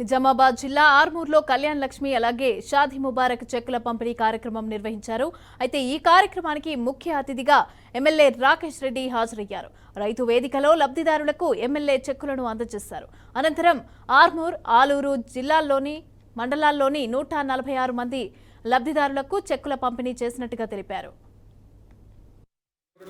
నిజామాబాద్ జిల్లా ఆర్మూర్లో కళ్యాణ్ లక్ష్మి అలాగే షాది ముబారక్ చెక్కుల పంపిణీ కార్యక్రమం నిర్వహించారు. అయితే ఈ కార్యక్రమానికి ముఖ్య అతిథిగా ఎమ్మెల్యే రాకేష్ రెడ్డి హాజరయ్యారు. రైతు వేదికలో లబ్ధిదారులకు ఎమ్మెల్యే చెక్కులను అందజేశారు. అనంతరం ఆర్మూర్ ఆలూరు జిల్లాల్లోని మండలాల్లోని నూట నలభై ఆరు మంది లబ్ధిదారులకు చెక్కుల పంపిణీ చేసినట్టుగా తెలిపారు.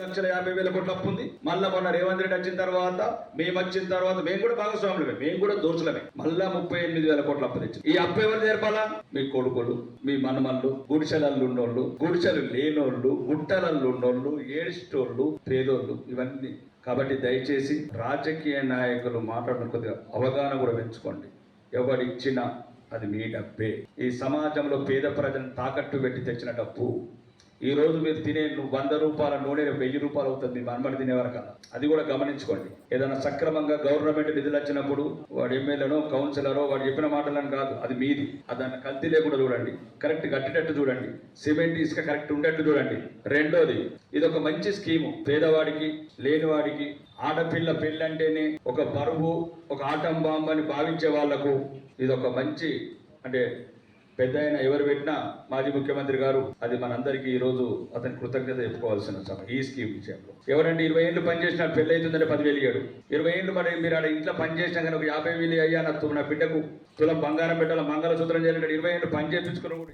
లక్షల యాభై వేల కోట్ల అప్పు ఉంది. మళ్ళా మొన్న రేవంత్ రెడ్డి వచ్చిన తర్వాత మేము వచ్చిన తర్వాత మేము కూడా భాగస్వాములమే మేము కూడా దోషులమే మళ్ళా ముప్పై ఎనిమిది వేల కోట్ల అప్పు తెచ్చి ఈ అప్పు ఎవరు నేర్పాలా మీ కొడుకులు మీ మనమళ్ళు గుడిసెలల్లో ఉన్నోళ్ళు గుడిసెలు లేనోళ్ళు గుట్టలల్లో ఉన్నోళ్ళు ఏడ్చేటోళ్ళు పేదోళ్ళు ఇవన్నీ. కాబట్టి దయచేసి రాజకీయ నాయకులు మాట్లాడిన కొద్దిగా అవగాహన కూడా పెంచుకోండి. ఎవరిచ్చినా అది మీ డబ్బే. ఈ సమాజంలో పేద ప్రజలను తాకట్టు పెట్టి తెచ్చిన డబ్బు. ఈ రోజు మీరు తినే వంద రూపాయల నూనె వెయ్యి రూపాయలు అవుతుంది మీ మనమడి తినే వరకల్లా అది కూడా గమనించుకోండి. ఏదైనా సక్రమంగా గవర్నమెంట్ నిధులు వచ్చినప్పుడు వాడు ఎమ్మెల్యేనో కౌన్సిలరో వాడు చెప్పిన మాటలను కాదు అది మీది. అది దాన్ని కల్తీ లేకుండా చూడండి. కరెక్ట్ కట్టేటట్టు చూడండి. సిమెంట్ ఇసుక కరెక్ట్ ఉండేట్టు చూడండి. రెండోది ఇది ఒక మంచి స్కీము. పేదవాడికి లేనివాడికి ఆడపిల్ల పెళ్ళంటేనే ఒక బరువు ఒక ఆటం బాంబు అని భావించే వాళ్ళకు ఇది ఒక మంచి అంటే పెద్ద ఆయన ఎవరు పెట్టినా మాజీ ముఖ్యమంత్రి గారు అది మనందరికీ ఈ రోజు అతని కృతజ్ఞత చెప్పుకోవాల్సిన సమయం. ఈ స్కీమ్ విషయంలో. ఎవరంటే ఇరవై ఏళ్ళు పనిచేసినా పెళ్ళి అవుతుందని పదివేలు ఇయ్యాడు. ఇరవై ఏళ్ళు మరి మీరు ఆడ ఇంట్లో పనిచేసినా కానీ ఒక యాభై వేలు అయ్యా నా బిడ్డకు తులం బంగారం పెట్టాల మంగళసూత్రం చేయాలంటే ఇరవై ఏళ్ళు పని చేయించుకున్న